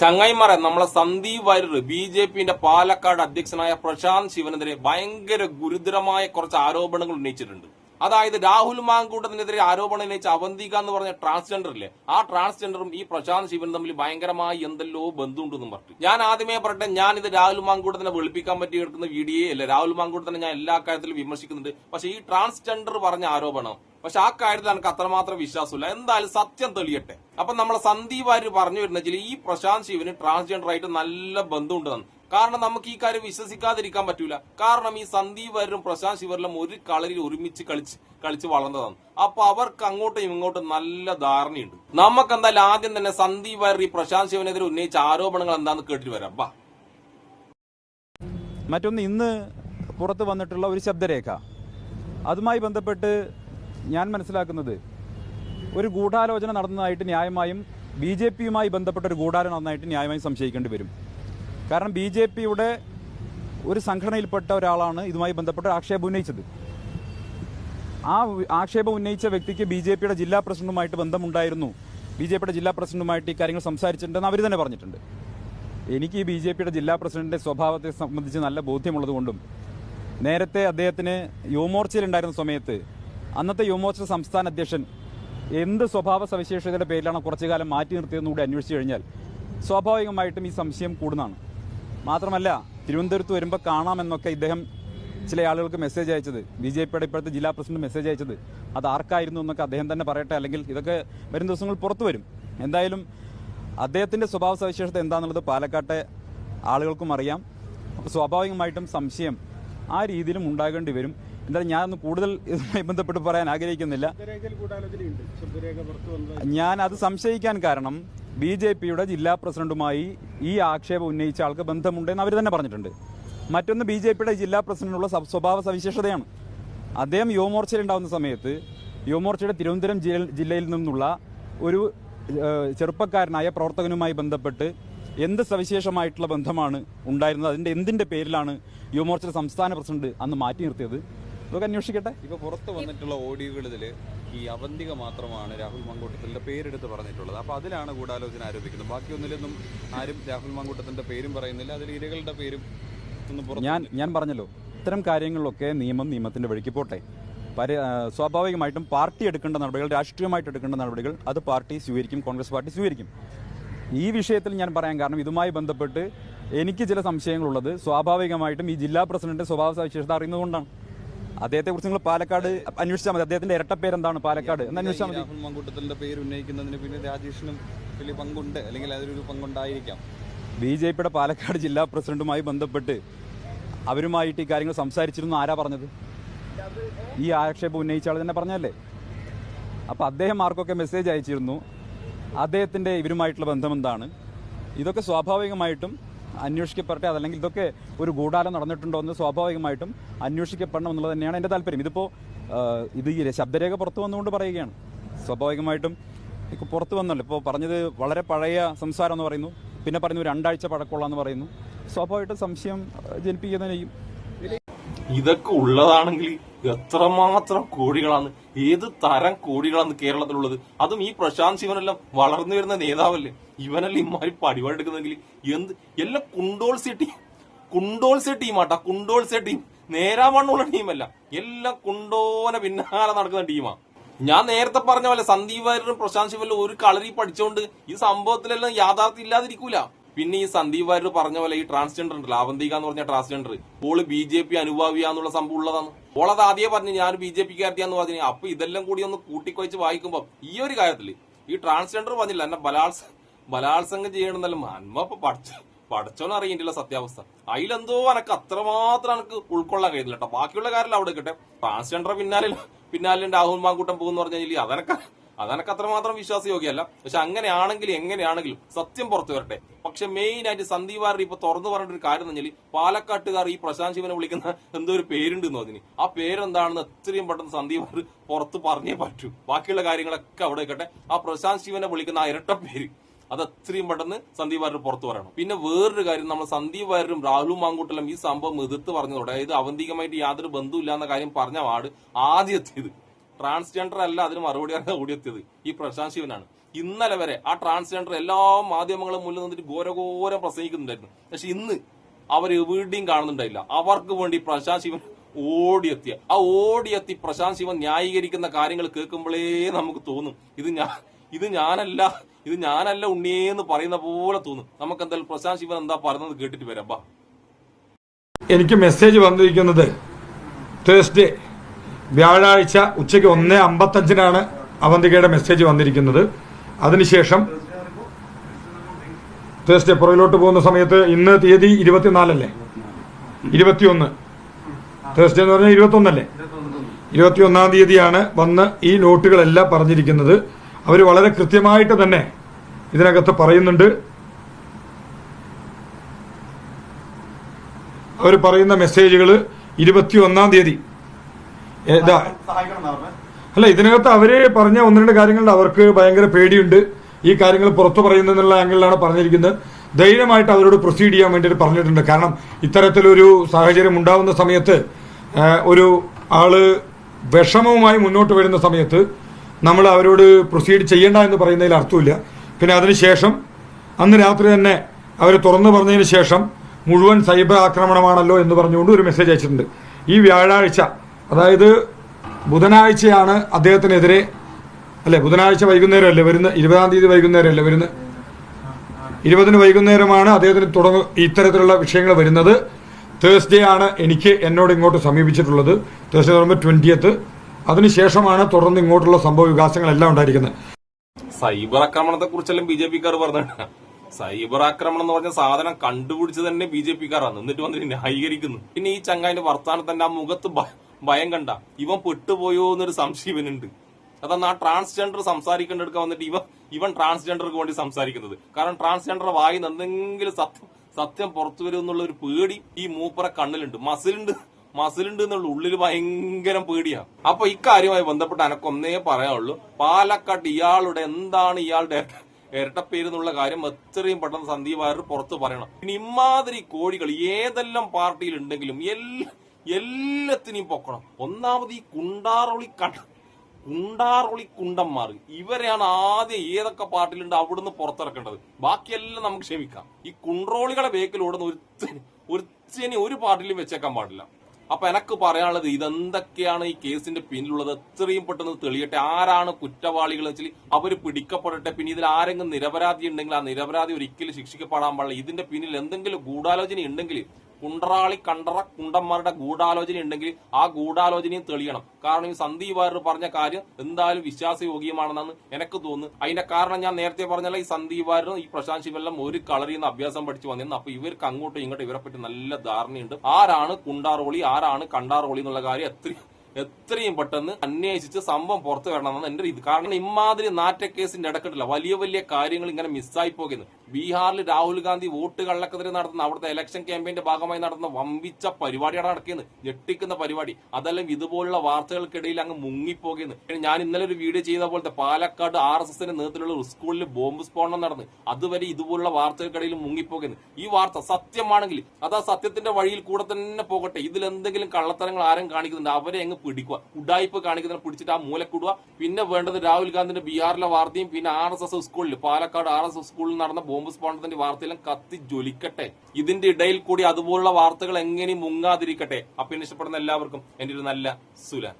ചങ്ങായിമാരെ നമ്മളെ Sandeep Warrier B J പിന്റെ പാലക്കാട് അധ്യക്ഷനായ പ്രശാന്ത് ശിവനെതിരെ ഭയങ്കര ഗുരുതരമായ കുറച്ച് ആരോപണങ്ങൾ ഉന്നയിച്ചിട്ടുണ്ട്. അതായത് രാഹുൽ മാങ്കൂട്ടത്തിനെതിരെ ആരോപണം ഉന്നയിച്ച അവന്തിക എന്ന് പറഞ്ഞ ട്രാൻസ്ജെൻഡർ ഇല്ലേ ആ ട്രാൻസ്ജെൻഡറും ഈ പ്രശാന്ത് ശിവനും തമ്മിൽ ഭയങ്കരമായി എന്തെല്ലോ ബന്ധമുണ്ടെന്നും പറഞ്ഞു. ഞാൻ ആദ്യമേ പറയട്ടെ ഞാൻ ഇത് രാഹുൽ മാങ്കൂട്ടത്തിനെ വെളുപ്പിക്കാൻ പറ്റി എടുക്കുന്ന വീഡിയോ അല്ല. രാഹുൽ മാങ്കൂട്ടത്തിനെ ഞാൻ എല്ലാ കാര്യത്തിലും വിമർശിക്കുന്നുണ്ട്. പക്ഷെ ഈ ട്രാൻസ്ജെൻഡർ പറഞ്ഞ ആരോപണം പക്ഷെ ആ കാര്യത്തിൽ എനിക്ക് അത്രമാത്രം വിശ്വാസമില്ല. എന്തായാലും സത്യം തെളിയട്ടെ. അപ്പൊ നമ്മളെ സന്ദീപ് ആര് പറഞ്ഞു വരുന്ന വെച്ചാൽ ഈ പ്രശാന്ത് ശിവന് ട്രാൻസ്ജെൻഡർ ആയിട്ട് നല്ല ബന്ധമുണ്ടെന്ന് കാരണം നമുക്ക് ഈ കാര്യം വിശ്വസിക്കാതിരിക്കാൻ പറ്റൂല. കാരണം ഈ സന്ദീപ് വരും പ്രശാന്ത് ശിവരിലും ഒരു കളരിൽ ഒരുമിച്ച് കളിച്ച് കളിച്ച് വളർന്നതാണ്. അപ്പൊ അവർക്ക് അങ്ങോട്ടും ഇങ്ങോട്ടും നല്ല ധാരണയുണ്ട്. നമുക്ക് എന്തായാലും ആദ്യം തന്നെ സന്ദീപ് വാര്യർ ഈ പ്രശാന്ത് ശിവനെതിരെ ഉന്നയിച്ച ആരോപണങ്ങൾ എന്താന്ന് കേട്ടിട്ട് വരാം. ബാ മറ്റൊന്ന് ഇന്ന് പുറത്ത് വന്നിട്ടുള്ള ഒരു ശബ്ദരേഖ. അതുമായി ബന്ധപ്പെട്ട് ഞാൻ മനസ്സിലാക്കുന്നത് ഒരു ഗൂഢാലോചന നടന്നതായിട്ട് ന്യായമായും ബി ജെ പിയുമായി ബന്ധപ്പെട്ട ഒരു ഗൂഢാലോചന നടന്നതായിട്ട് ന്യായമായും സംശയിക്കേണ്ടി വരും. കാരണം ബി ജെ പിയുടെ ഒരു സംഘടനയിൽപ്പെട്ട ഒരാളാണ് ഇതുമായി ബന്ധപ്പെട്ട ആക്ഷേപം ഉന്നയിച്ചത്. ആ ആക്ഷേപം ഉന്നയിച്ച വ്യക്തിക്ക് ബി ജെ പിയുടെ ജില്ലാ പ്രസിഡന്റുമായിട്ട് ബന്ധമുണ്ടായിരുന്നു. ബി ജെ പിയുടെ ജില്ലാ പ്രസിഡന്റുമായിട്ട് ഈ കാര്യങ്ങൾ സംസാരിച്ചിട്ടുണ്ടെന്ന് അവർ തന്നെ പറഞ്ഞിട്ടുണ്ട്. എനിക്ക് ബി ജെ പിയുടെ ജില്ലാ പ്രസിഡന്റിന്റെ സ്വഭാവത്തെ സംബന്ധിച്ച് നല്ല ബോധ്യമുള്ളതുകൊണ്ടും നേരത്തെ അദ്ദേഹത്തിന് യുവമോർച്ചയിലുണ്ടായിരുന്ന സമയത്ത് അന്നത്തെ യുവമോർച്ച സംസ്ഥാന അധ്യക്ഷൻ എന്ത് സ്വഭാവ സവിശേഷതയുടെ പേരിലാണ് കുറച്ചു കാലം മാറ്റി നിർത്തിയതെന്ന് കൂടി അന്വേഷിച്ചു കഴിഞ്ഞാൽ സ്വാഭാവികമായിട്ടും ഈ സംശയം കൂടുന്നതാണ്. മാത്രമല്ല തിരുവനന്തപുരത്ത് വരുമ്പോൾ കാണാമെന്നൊക്കെ ഇദ്ദേഹം ചില ആളുകൾക്ക് മെസ്സേജ് അയച്ചത്. ബി ജെ പിയുടെ ഇപ്പോഴത്തെ ജില്ലാ പ്രസിഡന്റ് മെസ്സേജ് അയച്ചത്. അത് ആർക്കായിരുന്നു എന്നൊക്കെ അദ്ദേഹം തന്നെ പറയട്ടെ അല്ലെങ്കിൽ ഇതൊക്കെ വരും ദിവസങ്ങൾ പുറത്തു വരും. എന്തായാലും അദ്ദേഹത്തിന്റെ സ്വഭാവ സവിശേഷത എന്താണെന്നുള്ളത് പാലക്കാട്ടെ ആളുകൾക്കും അറിയാം. അപ്പോൾ സ്വാഭാവികമായിട്ടും സംശയം ആ രീതിയിലും ഉണ്ടാകേണ്ടി വരും. എന്തായാലും ഞാനൊന്ന് കൂടുതൽ ഇതുമായി ബന്ധപ്പെട്ട് പറയാൻ ആഗ്രഹിക്കുന്നില്ല. ഞാൻ അത് സംശയിക്കാൻ കാരണം ബി ജെ പിയുടെ ജില്ലാ പ്രസിഡന്റുമായി ഈ ആക്ഷേപം ഉന്നയിച്ച ആൾക്ക് ബന്ധമുണ്ടെന്ന് അവർ തന്നെ പറഞ്ഞിട്ടുണ്ട്. മറ്റൊന്ന് ബി ജെ പിയുടെ ജില്ലാ പ്രസിഡന്റിനുള്ള സ്വഭാവ സവിശേഷതയാണ്. അദ്ദേഹം യുവമോർച്ചയിൽ ഉണ്ടാകുന്ന സമയത്ത് യുവമോർച്ചയുടെ തിരുവനന്തപുരം ജില്ല- ജില്ലയിൽ നിന്നുള്ള ഒരു ചെറുപ്പക്കാരനായ പ്രവർത്തകനുമായി ബന്ധപ്പെട്ട് എന്ത് സവിശേഷമായിട്ടുള്ള ബന്ധമാണ് ഉണ്ടായിരുന്നത്? അതിന്റെ എന്തിന്റെ പേരിലാണ് യുവമോർച്ചയുടെ സംസ്ഥാന പ്രസിഡന്റ് അന്ന് മാറ്റി നിർത്തിയത്? ഇതൊക്കെ അന്വേഷിക്കട്ടെ. ഇപ്പൊ പുറത്ത് വന്നിട്ടുള്ള ഓഡിയോകളിൽ ഈ അവന്തിക മാത്രമാണ് രാഹുൽ മങ്കൂട്ടത്തിന്റെ പേരെടുത്ത് പറഞ്ഞിട്ടുള്ളത്. അപ്പൊ അതിലാണ് ഗൂഢാലോചന ആരോപിക്കുന്നത്. ബാക്കിയൊന്നിലൊന്നും ആരും രാഹുൽ മങ്കൂട്ടത്തിന്റെ പേരും പറയുന്നില്ല. അതിൽ ഇരകളുടെ പേരും ഞാൻ ഞാൻ പറഞ്ഞല്ലോ ഇത്തരം കാര്യങ്ങളിലൊക്കെ നിയമം നിയമത്തിന്റെ വഴിക്ക് പോട്ടെ. പരി സ്വാഭാവികമായിട്ടും പാർട്ടി എടുക്കേണ്ട നടപടികൾ രാഷ്ട്രീയമായിട്ട് എടുക്കേണ്ട നടപടികൾ അത് പാർട്ടി സ്വീകരിക്കും കോൺഗ്രസ് പാർട്ടി സ്വീകരിക്കും. ഈ വിഷയത്തിൽ ഞാൻ പറയാൻ കാരണം ഇതുമായി ബന്ധപ്പെട്ട് എനിക്ക് ചില സംശയങ്ങളുള്ളത് സ്വാഭാവികമായിട്ടും ഈ ജില്ലാ പ്രസിഡന്റ് സ്വഭാവ സവിശേഷത അറിയുന്നതുകൊണ്ടാണ് അദ്ദേഹത്തെ കുറിച്ച് നിങ്ങൾ പാലക്കാട് അന്വേഷിച്ചാൽ മതി. അദ്ദേഹത്തിന്റെ ഇരട്ട പേരെന്താണ് പാലക്കാട്? എന്ന് അന്വേഷിച്ചാൽ മതി. രാഹുൽ മങ്കൂട്ടത്തിന്റെ പേര് ഉന്നയിക്കുന്നതിന് പിന്നെ രാജേഷിനും വലിയ പങ്കുണ്ട്. അല്ലെങ്കിൽ അതിലൊരു പങ്കുണ്ടായിരിക്കാം. ബി ജെ പിയുടെ പാലക്കാട് ജില്ലാ പ്രസിഡന്റുമായി ബന്ധപ്പെട്ട് അവരുമായിട്ട് ഈ കാര്യങ്ങൾ സംസാരിച്ചിരുന്നു. ആരാ പറഞ്ഞത്? ഈ ആക്ഷേപം ഉന്നയിച്ച ആൾ തന്നെ പറഞ്ഞല്ലേ അപ്പോൾ അദ്ദേഹം ആർക്കൊക്കെ മെസ്സേജ് അയച്ചിരുന്നു? അദ്ദേഹത്തിന്റെ ഇവരുമായിട്ടുള്ള ബന്ധം എന്താണ്? ഇതൊക്കെ സ്വാഭാവികമായിട്ടും അന്വേഷിക്കപ്പെടട്ടെ അതല്ലെങ്കിൽ ഇതൊക്കെ ഒരു ഗൂഢാലം നടന്നിട്ടുണ്ടോ എന്ന് സ്വാഭാവികമായിട്ടും അന്വേഷിക്കപ്പെടണം എന്നുള്ളത് തന്നെയാണ് എന്റെ താല്പര്യം. ഇതിപ്പോൾ ഇത് ഈ ശബ്ദരേഖ പുറത്തു വന്നുകൊണ്ട് പറയുകയാണ്. സ്വാഭാവികമായിട്ടും ഇപ്പോൾ പുറത്തു വന്നല്ലോ. ഇപ്പോൾ പറഞ്ഞത് വളരെ പഴയ സംസാരം എന്ന് പറയുന്നു. പിന്നെ പറയുന്നു രണ്ടാഴ്ച പഴക്കമുള്ളതെന്ന് പറയുന്നു. സ്വാഭാവികമായിട്ടും സംശയം ജനിപ്പിക്കുന്നതിനെയും ഇതൊക്കെ ഉള്ളതാണെങ്കിൽ എത്രമാത്രം കോടികളാണ് ഏത് തരം കോടികളാണ് കേരളത്തിലുള്ളത്? അതും ഈ പ്രശാന്ത് ശിവനെല്ലാം വളർന്നു വരുന്ന നേതാവല്ലേ? ഇവനെല്ലാം ഇമാരി പരിപാടിയെടുക്കുന്നെങ്കിൽ എന്ത് എല്ലാം കുണ്ടോൾസ്യ ടീം കുണ്ടോൾസ്യ ടീമാട്ടാ കുണ്ടോൾസ്യ ടീം നേരാവണ്ണുള്ള ടീമല്ല എല്ലാം കുണ്ടോന പിന്നാലെ നടക്കുന്ന ടീമാ ഞാൻ നേരത്തെ പറഞ്ഞ പോലെ സന്ദീപ് വാര്യരും പ്രശാന്ത് ശിവലും ഒരു കളരി പഠിച്ചോണ്ട് ഈ സംഭവത്തിലെല്ലാം യാഥാർത്ഥ്യം ഇല്ലാതിരിക്കൂല. പിന്നെ ഈ സന്ദീപ് വാര്യർ പറഞ്ഞ പോലെ ഈ ട്രാൻസ്ജെൻഡർ ഉണ്ടല്ലോ അവന്തിക എന്ന് പറഞ്ഞ ട്രാൻസ്ജെൻഡർ ഓൾ ബി ജെ പി അനുഭാവിയാന്നുള്ള സംഭവം ഉള്ളതാണ്. ഓളത് ആദ്യമേ പറഞ്ഞു ഞാൻ ബി ജെ പിക്കാരത്തിയാന്ന് പറഞ്ഞു. അപ്പൊ ഇതെല്ലാം കൂടി ഒന്ന് കൂട്ടിക്കൊഴിച്ച് വായിക്കുമ്പോ ഈ ഒരു കാര്യത്തിൽ ഈ ട്രാൻസ്ജെൻഡർ പറഞ്ഞില്ല എന്നെ ബലാത്സ ബലാത്സംഗം ചെയ്യണമെന്നല്ല അന്മ ഇപ്പൊ പഠിച്ച പഠിച്ചോന്ന് അറിയില്ല സത്യാവസ്ഥ. അതിലെന്തോ എനക്ക് അത്രമാത്രം എനിക്ക് ഉൾക്കൊള്ളാൻ കഴിയുന്നില്ല കേട്ടോ. ബാക്കിയുള്ള കാര്യം അവിടെ കിട്ടെ ട്രാൻസ്ജെൻഡർ പിന്നാലെ പിന്നാലെ രാഹുൽ മാങ്കൂട്ടം പോകുന്ന പറഞ്ഞു കഴിഞ്ഞാൽ അതെനക്ക് അതെനക്ക് അത്രമാത്രം വിശ്വാസയോഗ്യമല്ല പക്ഷെ അങ്ങനെയാണെങ്കിലും എങ്ങനെയാണെങ്കിലും സത്യം പുറത്തു വരട്ടെ. പക്ഷെ മെയിൻ ആയിട്ട് സന്ദീപ് ആരുടെ ഇപ്പൊ തുറന്നു പറഞ്ഞ ഒരു കാര്യം എന്ന് പറഞ്ഞാൽ പാലക്കാട്ടുകാർ ഈ പ്രശാന്ത് ശിവനെ വിളിക്കുന്ന എന്തോ ഒരു പേരുണ്ട് അതിന് ആ പേരെന്താണെന്ന് എത്രയും പെട്ടെന്ന് സന്ദീപ് പുറത്ത് പറഞ്ഞേ പറ്റൂ. ബാക്കിയുള്ള കാര്യങ്ങളൊക്കെ അവിടെ കേട്ടെ ആ പ്രശാന്ത് ശിവനെ വിളിക്കുന്ന ആ ഇരട്ട പേര്. അത് അത്രയും പെട്ടെന്ന് സന്ദീപ് വാര്യർ പുറത്തു പറയണം. പിന്നെ വേറൊരു കാര്യം നമ്മൾ സന്ദീപ് വാര്യരും രാഹുലും മാങ്കൂട്ടലും ഈ സംഭവം എതിർത്ത് പറഞ്ഞതോടെ അതായത് അവന്തികമായിട്ട് യാതൊരു ബന്ധമില്ല എന്ന കാര്യം പറഞ്ഞ വാർഡ് ആദ്യം എത്തിയത്. ട്രാൻസ്ജെൻഡർ അല്ല അതിന് മറുപടി അറിയാതെ ഓടിയെത്തിയത് ഈ പ്രശാന്ത് ശിവനാണ്. ഇന്നലെ വരെ ആ ട്രാൻസ്ജെൻഡർ എല്ലാ മാധ്യമങ്ങളും മുന്നിൽ നിന്നിട്ട് ഘോരഘോരം പ്രസംഗിക്കുന്നുണ്ടായിരുന്നു. പക്ഷെ ഇന്ന് അവർ എവിടെയും കാണുന്നുണ്ടായില്ല. അവർക്ക് വേണ്ടി പ്രശാന്ത് ശിവൻ ഓടിയെത്തിയ ആ ഓടിയെത്തി പ്രശാന്ത് ശിവൻ ന്യായീകരിക്കുന്ന കാര്യങ്ങൾ കേൾക്കുമ്പോഴേ നമുക്ക് തോന്നും ഇത് ഞാൻ ഇത് ഞാനല്ല ഇത് ഞാനല്ല ഉണ്ണിയേന്ന് പറയുന്ന പോലെ തോന്നും. നമുക്ക് എന്തായാലും പ്രശാന്ത് ശിവൻ എന്താ പറയുന്നത് കേട്ടിട്ട് വരാം ബാ. എനിക്ക് മെസ്സേജ് വന്നിരിക്കുന്നത് തേഴ്സ്ഡേ വ്യാഴാഴ്ച ഉച്ചയ്ക്ക് ഒന്ന് അമ്പത്തഞ്ചിനാണ് അവന്തികയുടെ മെസ്സേജ് വന്നിരിക്കുന്നത്. അതിനുശേഷം തേഴ്സ്ഡേ പുറകിലോട്ട് പോകുന്ന സമയത്ത് ഇന്ന് തീയതി ഇരുപത്തിനാലല്ലേ? ഇരുപത്തിയൊന്ന്. തേഴ്സ്ഡേ എന്ന് പറഞ്ഞാൽ ഇരുപത്തൊന്നല്ലേ? ഇരുപത്തിയൊന്നാം തീയതിയാണ് വന്ന് ഈ നോട്ടുകളെല്ലാം പറഞ്ഞിരിക്കുന്നത്. അവർ വളരെ കൃത്യമായിട്ട് തന്നെ ഇതിനകത്ത് പറയുന്നുണ്ട് അവർ പറയുന്ന മെസ്സേജുകൾ ഇരുപത്തി ഒന്നാം തീയതി അല്ല ഇതിനകത്ത് അവർ പറഞ്ഞ ഒന്ന് രണ്ട് കാര്യങ്ങളുണ്ട് അവർക്ക് ഭയങ്കര പേടിയുണ്ട്. ഈ കാര്യങ്ങൾ പുറത്തു പറയുന്നുള്ള ആംഗിളിലാണ് പറഞ്ഞിരിക്കുന്നത്. ധൈര്യമായിട്ട് അവരോട് പ്രൊസീഡ് ചെയ്യാൻ വേണ്ടിയിട്ട് പറഞ്ഞിട്ടുണ്ട്. കാരണം ഇത്തരത്തിലൊരു സാഹചര്യം ഉണ്ടാവുന്ന സമയത്ത് ഒരു ആൾ വിഷമവുമായി മുന്നോട്ട് വരുന്ന സമയത്ത് നമ്മൾ അവരോട് പ്രൊസീഡ് ചെയ്യേണ്ട എന്ന് പറയുന്നതിൽ അർത്ഥമില്ല. പിന്നെ അതിനുശേഷം അന്ന് രാത്രി തന്നെ അവർ തുറന്നു പറഞ്ഞതിന് ശേഷം മുഴുവൻ സൈബർ ആക്രമണമാണല്ലോ എന്ന് പറഞ്ഞുകൊണ്ട് ഒരു മെസ്സേജ് അയച്ചിട്ടുണ്ട്. ഈ വ്യാഴാഴ്ച അതായത് ബുധനാഴ്ചയാണ് അദ്ദേഹത്തിനെതിരെ അല്ലെ ബുധനാഴ്ച വൈകുന്നേരം അല്ലേ വരുന്ന ഇരുപതാം തീയതി വൈകുന്നേരം അല്ലേ വരുന്ന ഇരുപതിന് വൈകുന്നേരമാണ് അദ്ദേഹത്തിന് തുടങ്ങ ഇത്തരത്തിലുള്ള വിഷയങ്ങൾ വരുന്നത്. തേഴ്സ്ഡേ ആണ് എനിക്ക് എന്നോട് ഇങ്ങോട്ട് സമീപിച്ചിട്ടുള്ളത്. തേഴ്സ്ഡേ പറയുമ്പോൾ ട്വന്റിയത്ത് അതിനുശേഷമാണ് തുടർന്ന് ഇങ്ങോട്ടുള്ള സംഭവ വികാസങ്ങളെല്ലാം ഉണ്ടായിരിക്കുന്നത്. സൈബർ ആക്രമണത്തെ കുറിച്ചെല്ലാം ബി ജെ പിക്കാർ പറഞ്ഞ സൈബർ ആക്രമണം എന്ന് പറഞ്ഞ സാധനം കണ്ടുപിടിച്ച് തന്നെ ബി ജെ പിക്കാരാണ്. എന്നിട്ട് വന്നിട്ട് ന്യായീകരിക്കുന്നു. പിന്നെ ഈ ചങ്ങായിന്റെ വർത്താനത്തിന്റെ ആ മുഖത്ത് ഭയം കണ്ട. ഇവൻ പെട്ടുപോയോ എന്നൊരു സംശയം ഇവനുണ്ട്. അതാണ് ആ ട്രാൻസ്ജെൻഡർ സംസാരിക്കേണ്ടടുക്ക വന്നിട്ട് ഇവ ഇവൻ ട്രാൻസ്ജെൻഡർക്ക് വേണ്ടി സംസാരിക്കുന്നത്. കാരണം ട്രാൻസ്ജെൻഡർ വായി എന്തെങ്കിലും സത്യം സത്യം പുറത്തു വരും എന്നുള്ള ഒരു പേടി ഈ മൂപ്പറ കണ്ണിലുണ്ട്. മസിലുണ്ട്. മസിലുണ്ട് എന്നുള്ള. ഉള്ളിൽ ഭയങ്കര പേടിയാ. അപ്പൊ ഇക്കാര്യവുമായി ബന്ധപ്പെട്ട് എനക്കൊന്നേ പറയാനുള്ളൂ. പാലക്കാട്ട് ഇയാളുടെ എന്താണ് ഇയാളുടെ ഇരട്ടപ്പേര് എന്നുള്ള കാര്യം എത്രയും പെട്ടെന്ന് സന്ദീപ് വാര്യർ പുറത്ത് പറയണം. പിന്നെ ഇമാതിരി കോഴികൾ ഏതെല്ലാം പാർട്ടിയിൽ ഉണ്ടെങ്കിലും എല്ലാ എല്ലാത്തിനെയും പൊക്കണം. ഒന്നാമത് ഈ കുണ്ടാറൊളി കണ്ട കുണ്ടാറൊളി കുണ്ടന്മാർ ഇവരെയാണ് ആദ്യം ഏതൊക്കെ പാർട്ടിയിലുണ്ട് അവിടുന്ന് പുറത്തിറക്കേണ്ടത്. ബാക്കിയെല്ലാം നമുക്ക് ക്ഷമിക്കാം. ഈ കുണ്ട്രോളികളെ ബേക്കിൽ ഒരു ഒരു ഒരുത്തനെ ഒരു പാർട്ടിയിലും വെച്ചേക്കാൻ പാടില്ല. അപ്പൊ എനക്ക് പറയാനുള്ളത് ഇതെന്തൊക്കെയാണ് ഈ കേസിന്റെ പിന്നിലുള്ളത്? എത്രയും പെട്ടെന്ന് തെളിയട്ടെ. ആരാണ് കുറ്റവാളികൾ വെച്ചാൽ അവർ പിടിക്കപ്പെടട്ടെ. പിന്നെ ഇതിൽ ആരെങ്കിലും നിരപരാധി ഉണ്ടെങ്കിൽ ആ നിരപരാധി ഒരിക്കലും ശിക്ഷിക്കപ്പെടാൻ പാടില്ല. ഇതിന്റെ പിന്നിൽ എന്തെങ്കിലും ഗൂഢാലോചന ഉണ്ടെങ്കിൽ കുണ്ടറാളി കണ്ടറ കുണ്ടന്മാരുടെ ഗൂഢാലോചന ഉണ്ടെങ്കിൽ ആ ഗൂഢാലോചനയും തെളിയണം. കാരണം ഈ സന്ദീപ് വാര്യർ പറഞ്ഞ കാര്യം എന്തായാലും വിശ്വാസയോഗ്യമാണെന്നാണ് എനിക്ക് തോന്നുന്നു അതിന്റെ കാരണം ഞാൻ നേരത്തെ പറഞ്ഞല്ല ഈ സന്ദീപ് വാര്യരും ഈ പ്രശാന്ത് ശിവെല്ലാം ഒരു കളറിൽ നിന്ന് അഭ്യാസം പഠിച്ചു വന്നിരുന്നു. അപ്പൊ ഇവർക്ക് അങ്ങോട്ടും ഇങ്ങോട്ടും ഇവരെ പറ്റി നല്ല ധാരണയുണ്ട്. ആരാണ് കുണ്ടാറോളി ആരാണ് കണ്ടാറോളി എന്നുള്ള കാര്യം എത്ര എത്രയും പെട്ടെന്ന് അന്വേഷിച്ച് സംഭവം പുറത്തു വരണമെന്നാണ് എന്റെ ഇത്. കാരണം ഇമാതിരി നാറ്റക്കേസിന്റെ ഇടക്കെട്ടില്ല വലിയ വലിയ കാര്യങ്ങൾ ഇങ്ങനെ മിസ്സായി പോകുന്നു. ബീഹാറിൽ രാഹുൽ ഗാന്ധി വോട്ട് കള്ളക്കെതിരെ നടത്തുന്ന അവിടുത്തെ ഇലക്ഷൻ ക്യാമ്പയിന്റെ ഭാഗമായി നടത്തുന്ന വമ്പിച്ച പരിപാടിയാണ് നടക്കുന്നത് ഞെട്ടിക്കുന്ന പരിപാടി. അതെല്ലാം ഇതുപോലുള്ള വാർത്തകൾക്കിടയിൽ അങ്ങ് മുങ്ങിപ്പോകുന്നു. ഞാൻ ഇന്നലെ ഒരു വീഡിയോ ചെയ്ത പോലത്തെ പാലക്കാട് ആർ എസ് എസിന്റെ നേതൃത്വത്തിലുള്ള സ്കൂളിൽ ബോംബ് സ്ഫോടനം നടന്നു അതുവരെ ഇതുപോലുള്ള വാർത്തകൾക്കിടയിൽ മുങ്ങിപ്പോകുന്നു. ഈ വാർത്ത സത്യമാണെങ്കിൽ അത് ആ സത്യത്തിന്റെ വഴിയിൽ കൂടെ തന്നെ പോകട്ടെ. ഇതിൽ എന്തെങ്കിലും കള്ളത്തരങ്ങൾ ആരും കാണിക്കുന്നുണ്ട്. അവരെ അങ്ങ് പിടിക്കുക. ഉഡായിപ്പ് കാണിക്കുന്ന പിടിച്ചിട്ട് ആ മൂലക്കിടുക. പിന്നെ വേണ്ടത് രാഹുൽ ഗാന്ധിന്റെ ബീഹാറിലെ വാർത്തയും പിന്നെ ആർ എസ് എസ് സ്കൂളിൽ പാലക്കാട് ആർ എസ് എസ് സ്കൂളിൽ നടന്ന ബോംബ് സ്ഫോടനത്തിന്റെ വാർത്തയെല്ലാം കത്തി ജ്വലിക്കട്ടെ. ഇതിന്റെ ഇടയിൽ കൂടി അതുപോലുള്ള വാർത്തകൾ എങ്ങനെ മുങ്ങാതിരിക്കട്ടെ. അപ്പം ഇഷ്ടപ്പെടുന്ന എല്ലാവർക്കും എന്റെ ഒരു നല്ല സുലാൻ.